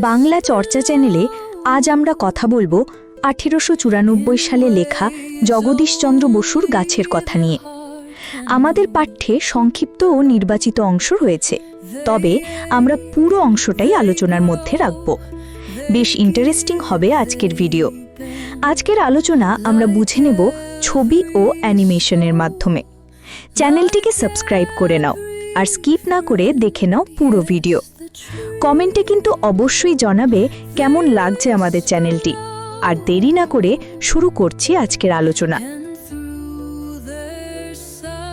বাংলা চর্চা চ্যানেলে আজ আমরা কথা বলব আঠেরোশো চুরানব্বই সালে লেখা জগদীশচন্দ্র বসুর গাছের কথা নিয়ে। আমাদের পাঠ্যে সংক্ষিপ্ত ও নির্বাচিত অংশ রয়েছে। তবে আমরা পুরো অংশটাই আলোচনার মধ্যে রাখব। বেশ ইন্টারেস্টিং হবে আজকের ভিডিও আজকের আলোচনা আমরা বুঝে নেব ছবি ও অ্যানিমেশনের মাধ্যমে। চ্যানেলটিকে সাবস্ক্রাইব করে নাও আর স্কিপ না করে দেখে নাও পুরো ভিডিও কমেন্টে কিন্তু অবশ্যই জানাবে কেমন লাগছে আমাদের চ্যানেলটি। আর দেরি না করে শুরু করছি আজকের আলোচনা।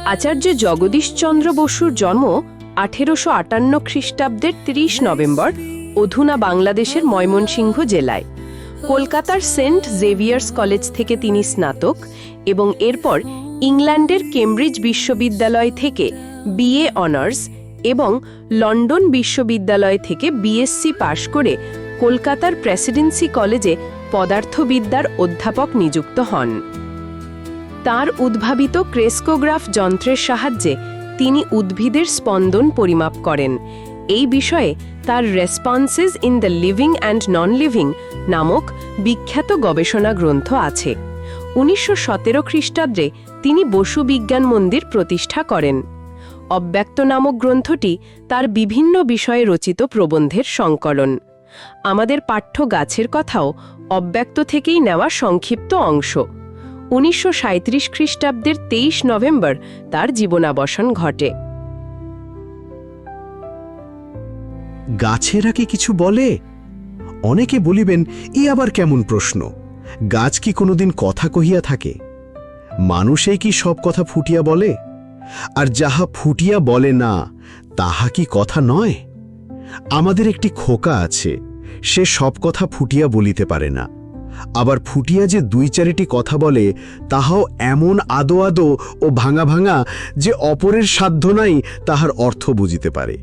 আচার্য জগদীশচন্দ্র বসুর জন্ম আঠেরোশো আটান্ন খ্রিস্টাব্দের তিরিশ নভেম্বর অধুনা বাংলাদেশের ময়মনসিংহ জেলায়। কলকাতার সেন্ট জেভিয়ার্স কলেজ থেকে তিনি স্নাতক এবং এরপর ইংল্যান্ডের কেমব্রিজ বিশ্ববিদ্যালয় থেকে বিএ অনার্স এবং লন্ডন বিশ্ববিদ্যালয় থেকে বিএসসি পাশ করে কলকাতার প্রেসিডেন্সি কলেজে পদার্থবিদ্যার অধ্যাপক নিযুক্ত হন। তার উদ্ভাবিত ক্রেস্কোগ্রাফ যন্ত্রের সাহায্যে তিনি উদ্ভিদের স্পন্দন পরিমাপ করেন। এই বিষয়ে তার responses in the living and non living নামক বিখ্যাত গবেষণা গ্রন্থ আছে। উনিশশো সতেরো খ্রিস্টাব্দে তিনি বসু বিজ্ঞান মন্দির প্রতিষ্ঠা করেন। অব্যক্ত নামক গ্রন্থটি তার বিভিন্ন বিষয়ে রচিত প্রবন্ধের সংকলন। আমাদের পাঠ্য গাছের কথাও অব্যক্ত থেকেই নেওয়া সংক্ষিপ্ত অংশ। উনিশশো খ্রিস্টাব্দের তেইশ নভেম্বর তার জীবনাবসান ঘটে। গাছেরা কি কিছু বলে? অনেকে বলিবেন ই আবার কেমন প্রশ্ন? গাছ কি কোনোদিন কথা কহিয়া থাকে? মানুষেই কি সব কথা ফুটিয়া বলে? আর যাহা ফুটিয়া বলে না, তাহা কি কথা নয়? আমাদের একটি খোকা আছে, সে সব কথা ফুটিয়া বলিতে পারে না। আবার ফুটিয়া যে দুই চারিটি কথা বলে, তাহাও এমন আদো আদো ও ভাঙা ভাঙা যে অপরের সাধ্য নাই তাহার অর্থ বুঝিতে পারে।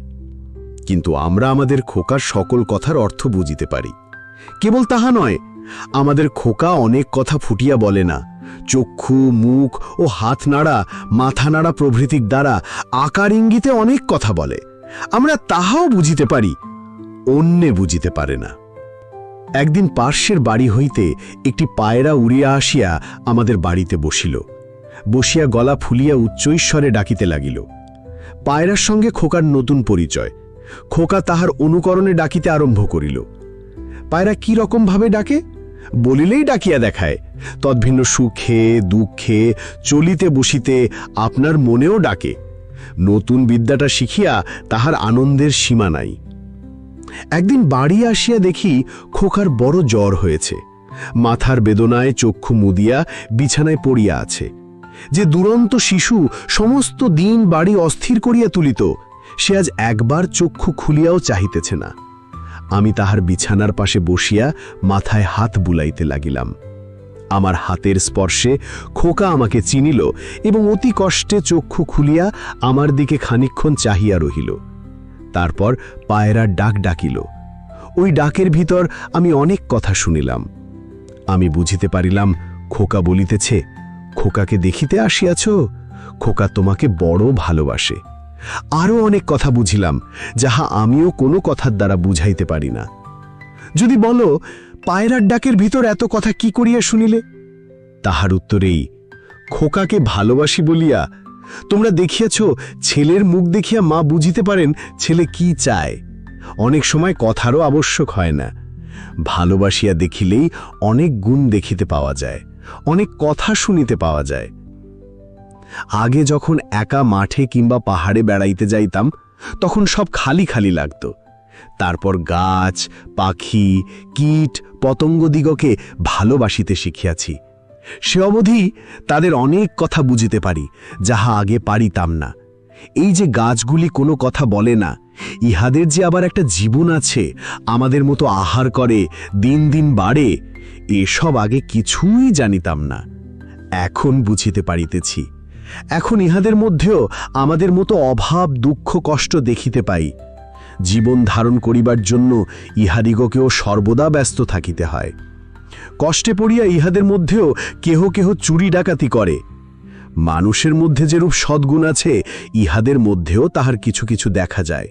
কিন্তু আমরা আমাদের খোকার সকল কথার অর্থ বুঝিতে পারি। কেবল তাহা নয় আমাদের খোকা অনেক কথা ফুটিয়া বলে না। চক্ষু, মুখ ও হাত নাড়া, মাথা নাড়া প্রভৃতির দ্বারা আকার ইঙ্গিতে অনেক কথা বলে। আমরা তাহাও বুঝিতে পারি, অন্যে বুঝিতে পারে না। একদিন পার্শ্বের বাড়ি হইতে একটি পায়রা উড়িয়া আসিয়া আমাদের বাড়িতে বসিল। বসিয়া গলা ফুলিয়া উচ্চৈশ্বরে ডাকিতে লাগিল। পায়রার সঙ্গে খোকার নতুন পরিচয়। খোকা তাহার অনুকরণে ডাকিতে আরম্ভ করিল। পায়রা কি রকমভাবে ডাকে? বলিলেই ডাকিয়া দেখায়। তদ্ভিন্ন সুখে, দুঃখে, চলিতে বসিতে আপনার মনেও ডাকে। নতুন বিদ্যাটা শিখিয়া তাহার আনন্দের সীমা নাই। একদিন বাড়ি আসিয়া দেখি খোকার বড় জ্বর হয়েছে। মাথার বেদনায় চক্ষু মুদিয়া বিছানায় পড়িয়া আছে। যে দুরন্ত শিশু সমস্ত দিন বাড়ি অস্থির করিয়া তুলিত, সে আজ একবার চক্ষু খুলিয়াও চাহিতেছে না। আমি তাহার বিছানার পাশে বসিয়া মাথায় হাত বুলাইতে লাগিলাম। আমার হাতের স্পর্শে খোকা আমাকে চিনিল এবং অতি কষ্টে চক্ষু খুলিয়া আমার দিকে খানিক্ষণ চাহিয়া রহিল। তারপর পায়রার ডাক ডাকিল। ওই ডাকের ভিতর আমি অনেক কথা শুনিলাম। আমি বুঝিতে পারিলাম, খোকা বলিতেছে, খোকাকে দেখিতে আসিয়াছ? খোকা তোমাকে বড় ভালোবাসে। আরও অনেক কথা বুঝিলাম, যাহা আমিও কোনো কথার দ্বারা বুঝাইতে পারি না। যদি বলো, পায়রার ডাকের ভিতর এত কথা কি করিয়া শুনিলে? তাহার উত্তরেই খোকাকে ভালোবাসি বলিয়া, তোমরা দেখিয়াছ, ছেলের মুখ দেখিয়া মা বুঝিতে পারেন ছেলে কি চায়। অনেক সময় কথারও আবশ্যক হয় না। ভালোবাসিয়া দেখিলেই অনেক গুণ দেখিতে পাওয়া যায়, অনেক কথা শুনিতে পাওয়া যায়। আগে যখন একা মাঠে কিংবা পাহাড়ে বেড়াইতে যাইতাম, তখন সব খালি খালি লাগত। তারপর গাছ, পাখি, কীট পতঙ্গদিগকে ভালোবাসিতে শিখিয়াছি। সে অবধি তাদের অনেক কথা বুঝিতে পারি, যাহা আগে পারিতাম না। এই যে গাছগুলি কোনো কথা বলে না, ইহাদের যে আবার একটা জীবন আছে, আমাদের মতো আহার করে, দিন দিন বাড়ে, এসব আগে কিছুই জানিতাম না। এখন বুঝিতে পারিতেছি। এখন ইহাদের মধ্যেও আমাদের মতো অভাব, দুঃখ, কষ্ট দেখিতে পাই। জীবন ধারণ করিবার জন্য ইহাদিগকেও সর্বদা ব্যস্ত থাকিতে হয়। কষ্টে পড়িয়া ইহাদের মধ্যেও কেহ কেহ চুরি ডাকাতি করে। মানুষের মধ্যে যেরূপ সদ্গুণ আছে, ইহাদের মধ্যেও তাহার কিছু কিছু দেখা যায়।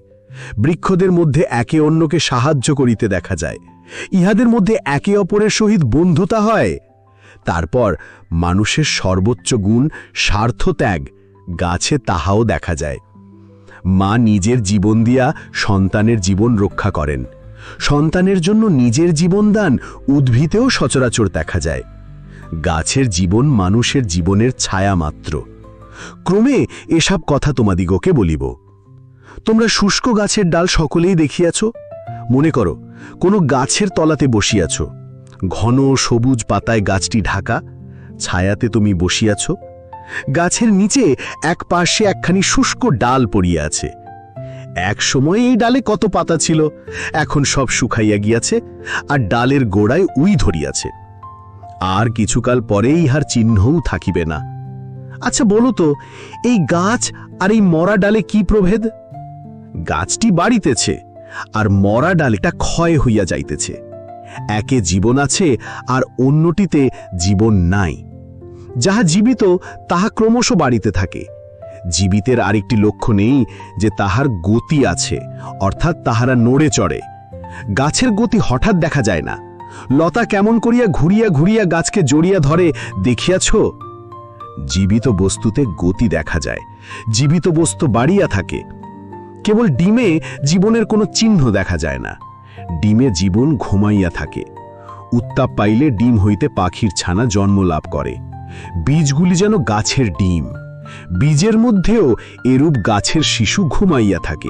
বৃক্ষদের মধ্যে একে অন্যকে সাহায্য করিতে দেখা যায়। ইহাদের মধ্যে একে অপরের সহিত বন্ধুতা হয়। তারপর মানুষের সর্বোচ্চ গুণ স্বার্থত্যাগ গাছে তাহাও দেখা যায়। মা নিজের জীবন দিয়া সন্তানের জীবন রক্ষা করেন। সন্তানের জন্য নিজের জীবনদান উদ্ভিদেও সচরাচর দেখা যায়। গাছের জীবন মানুষের জীবনের ছায়া মাত্র। ক্রমে এসব কথা তোমাদিগকে বলিব। তোমরা শুষ্ক গাছের ডাল সকলেই দেখিয়াছ? মনে করো, কোনো গাছের তলাতে বসিয়াছ। ঘন সবুজ পাতায় গাছটি ঢাকা, ছায়াতে তুমি বসিয়াছ। গাছের নিচে এক পাশে একখানি শুষ্ক ডাল পড়িয়া আছে। এক সময় এই ডালে কত পাতা ছিল, এখন সব শুকাইয়া গিয়াছে আর ডালের গোড়ায় উই ধরিয়াছে। আর কিছুকাল পরে ইহার চিহ্নও থাকিবে না। আচ্ছা বলো তো, এই গাছ আর এই মরা ডালে কি প্রভেদ? গাছটি বাড়িতেছে আর মরা ডালেটা ক্ষয় হইয়া যাইতেছে। একে জীবন আছে আর অন্যটিতে জীবন নাই। যাহা জীবিত, তাহা ক্রমশ বাড়িতে থাকে। জীবিতের আরেকটি লক্ষ্য নেই যে তাহার গতি আছে, অর্থাৎ তাহারা নড়ে চড়ে। গাছের গতি হঠাৎ দেখা যায় না। লতা কেমন করিয়া ঘুরিয়া ঘুরিয়া গাছকে জড়িয়া ধরে দেখিয়াছ? জীবিত বস্তুতে গতি দেখা যায়, জীবিত বস্তু বাড়িয়া থাকে। কেবল ডিমে জীবনের কোনো চিহ্ন দেখা যায় না। ডিমে জীবন ঘুমাইয়া থাকে। উত্তাপ পাইলে ডিম হইতে পাখির ছানা জন্ম লাভ করে। বীজগুলি যেন গাছের ডিম। বীজের মধ্যেও এরূপ গাছের শিশু ঘুমাইয়া থাকে।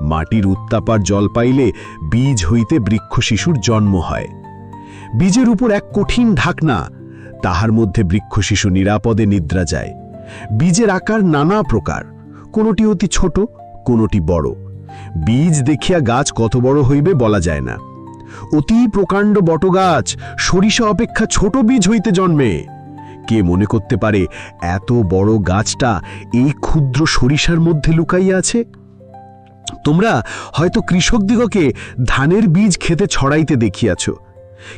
মাটির উত্তাপার জল পাইলে বীজ হইতে বৃক্ষ শিশুর জন্ম হয়। বীজের উপর এক কঠিন ঢাকনা, তাহার মধ্যে বৃক্ষ শিশু নিরাপদে নিদ্রা যায়। বীজের আকার নানা প্রকার, কোনোটি অতি ছোট, কোনোটি বড়। বীজ দেখিয়া গাছ কত বড় হইবে বলা যায় না। অতি প্রকাণ্ড বটগাছ, সরিষা অপেক্ষা ছোট বীজ হইতে জন্মে। কে মনে করতে পারে এত বড় গাছটা এই ক্ষুদ্র সরিষার মধ্যে লুকাইয়া আছে? তোমরা হয়তো কৃষকদিগকে ধানের বীজ খেতে ছড়াইতে দেখিয়াছ।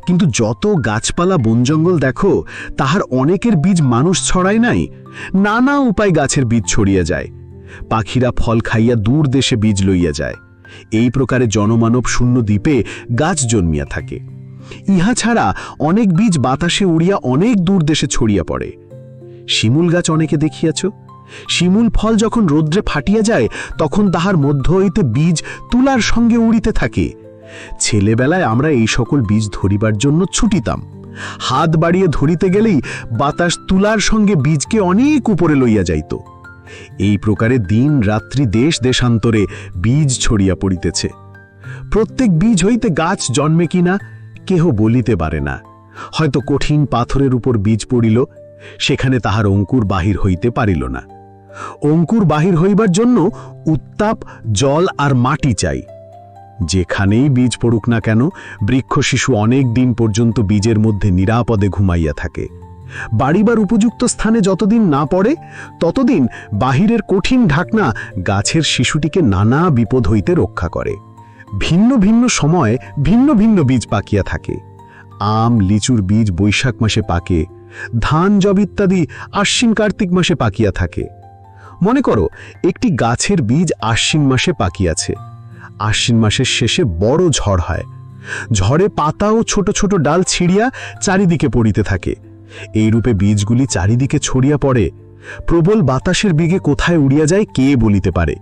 কিন্তু যত গাছপালা বনজঙ্গল দেখো, তাহার অনেকের বীজ মানুষ ছড়ায় নাই। নানা উপায় গাছের বীজ ছড়িয়া যায়। পাখিরা ফল খাইয়া দূর দেশে বীজ লইয়া যায়। এই প্রকারে জনমানব শূন্য দ্বীপে গাছ জন্মিয়া থাকে। ইহা ছাড়া অনেক বীজ বাতাসে উড়িয়া অনেক দূর দেশে ছড়িয়া পড়ে। শিমুল গাছ অনেকে দেখিয়াছ? শিমুল ফল যখন রৌদ্রে ফাটিয়া যায়, তখন তাহার মধ্য হইতে বীজ তুলার সঙ্গে উড়িতে থাকে। ছেলেবেলায় আমরা এই সকল বীজ ধরিবার জন্য ছুটিতাম। হাত বাড়িয়ে ধরিতে গেলেই বাতাস তুলার সঙ্গে বীজকে অনেক উপরে লইয়া যাইত। এই প্রকারে দিন রাত্রি দেশ দেশান্তরে বীজ ছড়িয়া পড়িতেছে। প্রত্যেক বীজ হইতে গাছ জন্মে কিনা, কেহ বলিতে পারে না। হয়তো কঠিন পাথরের উপর বীজ পড়িল, সেখানে তাহার অঙ্কুর বাহির হইতে পারিল না। অঙ্কুর বাহির হইবার জন্য উত্তাপ, জল আর মাটি চাই। যেখানেই বীজ পড়ুক না কেন, বৃক্ষ শিশু অনেক দিন পর্যন্ত বীজের মধ্যে নিরাপদে ঘুমাইয়া থাকে। বাড়িবার উপযুক্ত স্থানে যতদিন না পড়ে, ততদিন বাহিরের কঠিন ঢাকনা গাছের শিশুটিকে নানা বিপদ হইতে রক্ষা করে। ভিন্ন ভিন্ন সময়ে ভিন্ন ভিন্ন বীজ পাকিয়া থাকে। আম, লিচুর বীজ বৈশাখ মাসে পাকে, ধান, জব ইত্যাদি আশ্বিন কার্তিক মাসে পাকিয়া থাকে। মনে করো, একটি গাছের বীজ আশ্বিন মাসে পাকিয়াছে। আশ্বিন মাসের শেষে বড় ঝড় হয়। ঝড়ে পাতা ও ছোট ছোট ডাল ছিঁড়িয়া চারিদিকে পড়িতে থাকে। এইরূপে বীজগুলি চারিদিকে ছড়িয়া পড়ে, প্রবল বাতাসের বেগে কোথায় উড়িয়া যায় কে বলিতে পারে?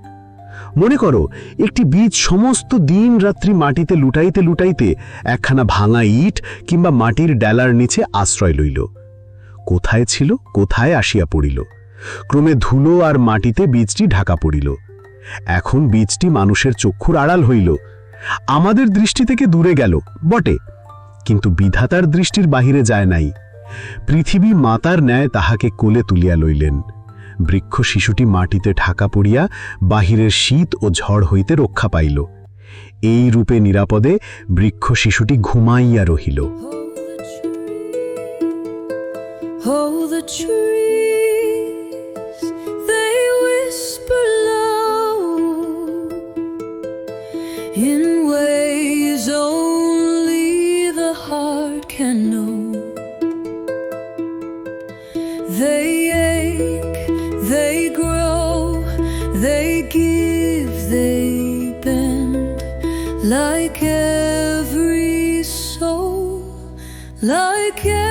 মনে করো, একটি বীজ সমস্ত দিন রাত্রি মাটিতে লুটাইতে লুটাইতে একখানা ভাঙা ইট কিংবা মাটির ডালার নিচে আশ্রয় লইল। কোথায় ছিল, কোথায় আসিয়া পড়িল? ক্রমে ধুলো আর মাটিতে বীজটি ঢাকা পড়িল। এখন বীজটি মানুষের চক্ষুর আড়াল হইল। আমাদের দৃষ্টি থেকে দূরে গেল, বটে। কিন্তু বিধাতার দৃষ্টির বাহিরে যায় নাই। পৃথিবী মাতার ন্যায় তাহাকে কোলে তুলিয়া লইলেন। বৃক্ষ শিশুটি মাটিতে ঢাকা পড়িয়া বাহিরের শীত ও ঝড় হইতে রক্ষা পাইল। এই রূপে নিরাপদে বৃক্ষ শিশুটি ঘুমাইয়া রহিল। They ache, they grow, they give, they bend. Like every soul, like every